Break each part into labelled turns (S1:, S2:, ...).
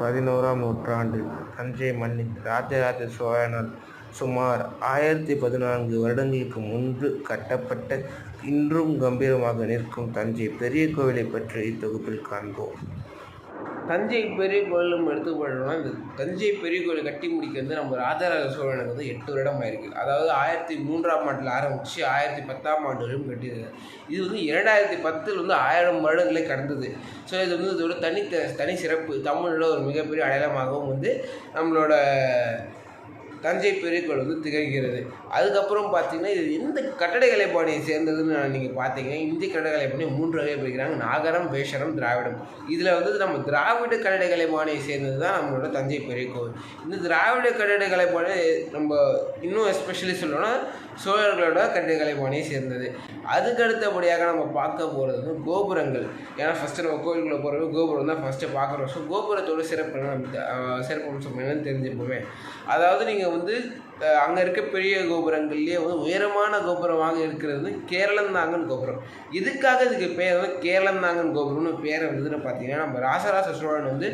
S1: பதினோராம் நூற்றாண்டில் தஞ்சை மண்ணில் ராஜராஜ சோழனால் சுமார் ஆயிரத்தி பதினான்கு வருடங்களுக்கு முன்பு கட்டப்பட்ட இன்றும் கம்பீரமாக நிற்கும் தஞ்சை பெரிய கோவிலை பற்றி இத்தொகுப்பில் காண்போம்.
S2: தஞ்சை பெரிய கோயிலும் எடுத்துக்கிட்டோம்னா இந்த தஞ்சை பெரிய கோயிலை கட்டி முடிக்கிறது நம்ம ராஜராஜ சோழனுக்கு வந்து எட்டு வருடம் ஆயிருக்கு. அதாவது ஆயிரத்தி மூன்றாம் ஆண்டில் ஆரம்பித்து ஆயிரத்தி பத்தாம் ஆண்டு வரையும் கட்டியிருக்காரு. இது வந்து இரண்டாயிரத்தி பத்தில் வந்து ஆயிரம் வருடங்களே கடந்தது. ஸோ இது வந்து இதோட தனி தனி சிறப்பு. தமிழோட ஒரு மிகப்பெரிய அடையாளமாகவும் வந்து நம்மளோட தஞ்சை பெரிய கோயில் வந்து திகழ்கிறது. அதுக்கப்புறம் பார்த்தீங்கன்னா இது எந்த கட்டடக்கலை பாணியை சேர்ந்ததுன்னு நீங்கள் பார்த்தீங்கன்னா இந்திய கட்டடக்கலை பாணி மூன்று வகையை பிரிக்கிறாங்க. நாகரம் வேஷரம் திராவிடம். இதில் வந்து நம்ம திராவிட கட்டடக்கலை பாணியை சேர்ந்தது தான் நம்மளோட தஞ்சை பெரிய கோவில். இந்த திராவிட கட்டடக்கலை பாணி நம்ம இன்னும் எஸ்பெஷலி சொல்லணும்னா சோழர்களோட கட்டடக்கலை பாணியை சேர்ந்தது. அதுக்கு அடுத்தபடியாக நம்ம பார்க்க போகிறது வந்து கோபுரங்கள். ஏன்னா ஃபஸ்ட்டு நம்ம கோயிலுக்குள்ளே போகிறது கோபுரம் தான் ஃபஸ்ட்டு பார்க்குறோம். ஸோ கோபுரத்தோட சிறப்பு என்ன நமக்கு, சிறப்பு அம்சம் என்னன்னு தெரிஞ்சுப்போமே. அதாவது நீங்கள் வந்து அங்கே இருக்க பெரிய கோபுரங்கள்லேயே வந்து உயரமான கோபுரமாக இருக்கிறது வந்து கேரளந்தாங்கன் கோபுரம். இதுக்காக இதுக்கு பேர் வந்து கேரளந்தாங்கன் கோபுரம்னு பேரை வந்து பார்த்தீங்கன்னா நம்ம ராசராச சோழன் வந்து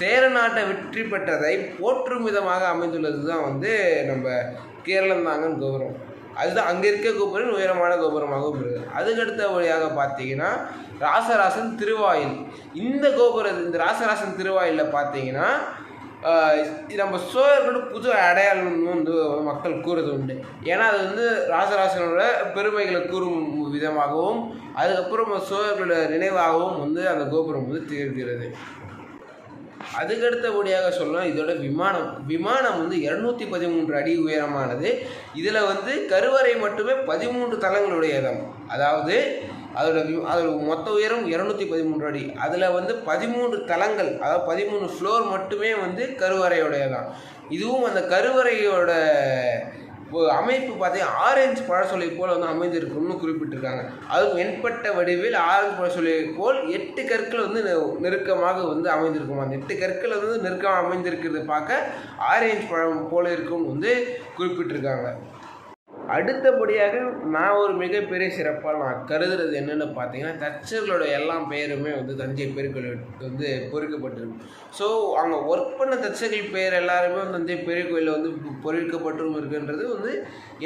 S2: சேர நாட்டை வெற்றி பெற்றதை போற்றும் விதமாக அமைந்துள்ளது தான் வந்து நம்ம கேரளந்தாங்கன் கோபுரம். அதுதான் அங்கே இருக்க கோபுரம் உயரமான கோபுரமாகவும் இருக்குது. அதுக்கடுத்த வழியாக பார்த்தீங்கன்னா ராசராசன் திருவாயில். இந்த கோபுரம் இந்த ராசராசன் திருவாயிலில் பார்த்தீங்கன்னா நம்ம சோழர்களோட புது அடையாளம்னு வந்து மக்கள் கூறுறது உண்டு. ஏன்னா அது வந்து ராசராசனோட பெருமைகளை கூறும் விதமாகவும் அதுக்கப்புறம் சோழர்களோட நினைவாகவும் வந்து அந்த கோபுரம் வந்து திகழ்கிறது. அதுக்கடுத்தபடியாக சொல்லலாம் இதோட விமானம். விமானம் வந்து இரநூத்தி பதிமூன்று அடி உயரமானது. இதில் வந்து கருவறை மட்டுமே பதிமூன்று தளங்களுடையதாம். அதாவது அதோட வி- அதோட மொத்த உயரம் இரநூத்தி பதிமூன்று அடி. அதில் வந்து பதிமூன்று தளங்கள் அதாவது பதிமூணு ஃப்ளோர் மட்டுமே வந்து கருவறையுடையதான் இதுவும் அந்த கருவறையோட அமைப்பு பார்த்தீங்கன்னா ஆரஞ்சு பழசொலை போல் வந்து அமைந்திருக்கும்னு குறிப்பிட்டிருக்காங்க. அதுவும் வெண்பட்ட வடிவில் ஆரஞ்சு பழசொலை போல் எட்டு கற்கள் வந்து நெ- நெருக்கமாக வந்து அமைந்திருக்கும். அந்த எட்டு கற்கள் வந்து நெருக்கமாக அமைந்திருக்கிறது பார்க்க ஆரஞ்சு பழம் போல இருக்கும் வந்து குறிப்பிட்டிருக்காங்க. அடுத்தபடியாக நான் ஒரு மிகப்பெரிய சிறப்பாக நான் கருதுறது என்னென்னு பார்த்தீங்கன்னா தச்சர்களோட எல்லா பெயருமே வந்து தஞ்சை பெருக்கோயில் வந்து பொறிக்கப்பட்டிருக்கு. ஸோ அங்கே ஒர்க் பண்ண தச்சர்கள் பெயர் எல்லாருமே வந்து தஞ்சை பெரிய கோயிலில் வந்து பொறிக்கப்பட்டும் இருக்குன்றது வந்து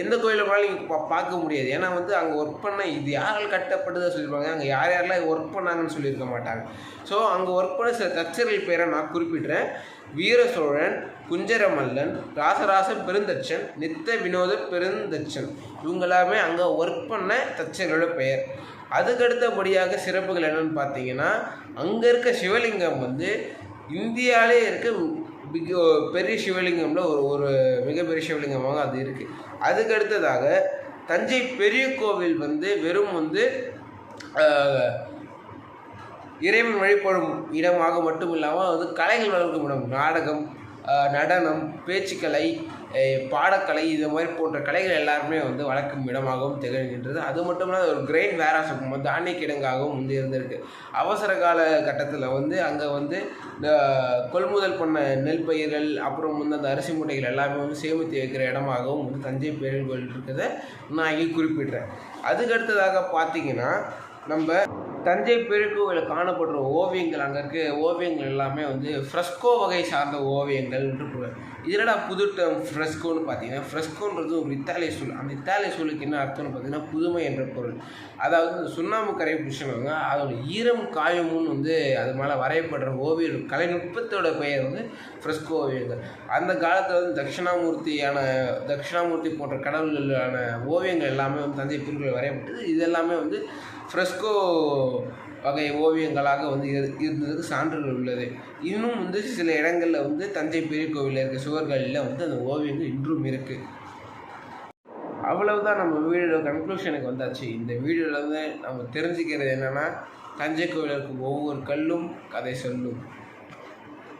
S2: எந்த கோயிலில் போனாலும் நீங்கள் பா பார்க்க முடியாது. ஏன்னா வந்து அங்கே ஒர்க் பண்ண இது யாரால் கட்டப்பட்டதை சொல்லியிருப்பாங்க அங்கே யார் யாரெல்லாம் ஒர்க் பண்ணாங்கன்னு சொல்லியிருக்க மாட்டாங்க. ஸோ அங்கே ஒர்க் பண்ண சில தச்சர்கள் பெயரை நான் குறிப்பிட்றேன். வீர சோழன் குஞ்சரமல்லன் ராசராச பெருந்தச்சன் நித்த வினோத பெருந்தச்சன். இவங்க எல்லாமே அங்கே ஒர்க் பண்ண தச்சர்களோட பெயர். அதுக்கடுத்தபடியாக சிறப்புகள் என்னன்னு பார்த்தீங்கன்னா அங்கே இருக்க சிவலிங்கம் வந்து இந்தியாவிலே இருக்க மிக பெரிய சிவலிங்கம்ல ஒரு ஒரு மிகப்பெரிய சிவலிங்கமாக அது இருக்குது அதுக்கு அடுத்ததாக தஞ்சை பெரிய கோவில் வந்து வெறும் வந்து இறைவன் வழிபடும் இடமாக மட்டும் இல்லாமல் வந்து கலைகள் வளர்க்கும் இடம். நாடகம் நடனம் பேச்சுக்கலை பாடக்கலை இது மாதிரி போன்ற கலைகள் எல்லாருமே வந்து வளர்க்கும் இடமாகவும் திகழ்கின்றது. அது மட்டும் இல்லாமல் ஒரு கிரேட் வேராசம் தானிய கிடங்காகவும் வந்து இருந்திருக்கு. அவசர கால கட்டத்தில் வந்து அங்கே வந்து இந்த கொள்முதல் பண்ண நெல் பயிர்கள் அப்புறம் வந்து அந்த அரிசி மூட்டைகள் எல்லாமே வந்து சேமித்து வைக்கிற இடமாகவும் வந்து தஞ்சை பேரில் கோயில் இருக்கிறத நான் இங்கே குறிப்பிடுறேன். அதுக்கு அடுத்ததாக பார்த்தீங்கன்னா நம்ம தஞ்சை பெருக்கோவில் காணப்படுற ஓவியங்கள் அங்கே இருக்க ஓவியங்கள் எல்லாமே வந்து ஃப்ரெஸ்கோ வகை சார்ந்த ஓவியங்கள் இதனடா புது டேர்ம் ஃப்ரெஸ்கோன்னு பார்த்தீங்கன்னா ஃப்ரெஸ்கோன்றது ஒரு இத்தாலிய சொல். அந்த இத்தாலிய சொல்லுக்கு என்ன அர்த்தம்னு பார்த்தீங்கன்னா புதுமை என்ற பொருள். அதாவது சுண்ணாம்பு கரை பிடிச்சவங்க அதோட ஈரம் காயமுன்னு வந்து அது மேலே வரையப்படுற ஓவியம் கலைநுட்பத்தோட பெயர் வந்து ஃப்ரெஸ்கோ ஓவியங்கள். அந்த காலத்தில் வந்து தட்சிணாமூர்த்தியான தட்சிணாமூர்த்தி போன்ற கடவுள்களான ஓவியங்கள் எல்லாமே வந்து தஞ்சை பிரிவுகள் வரையப்பட்டது. இது எல்லாமே வந்து ஃப்ரெஸ்கோ வகை ஓவியங்களாக வந்து இரு- இருந்ததுக்கு சான்றுகள் உள்ளது. இன்னும் வந்து சில இடங்களில் வந்து தஞ்சை பெரிய கோவிலில் இருக்க சுவர்களில் வந்து அந்த ஓவியங்கள் இன்றும் இருக்குது அவ்வளவுதான் நம்ம வீடியோ கன்க்ளூஷனுக்கு வந்தாச்சு. இந்த வீடியோவில் வந்து நம்ம தெரிஞ்சுக்கிறது என்னென்னா தஞ்சை கோவிலில் இருக்கும் ஒவ்வொரு கல்லும் கதை சொல்லும்.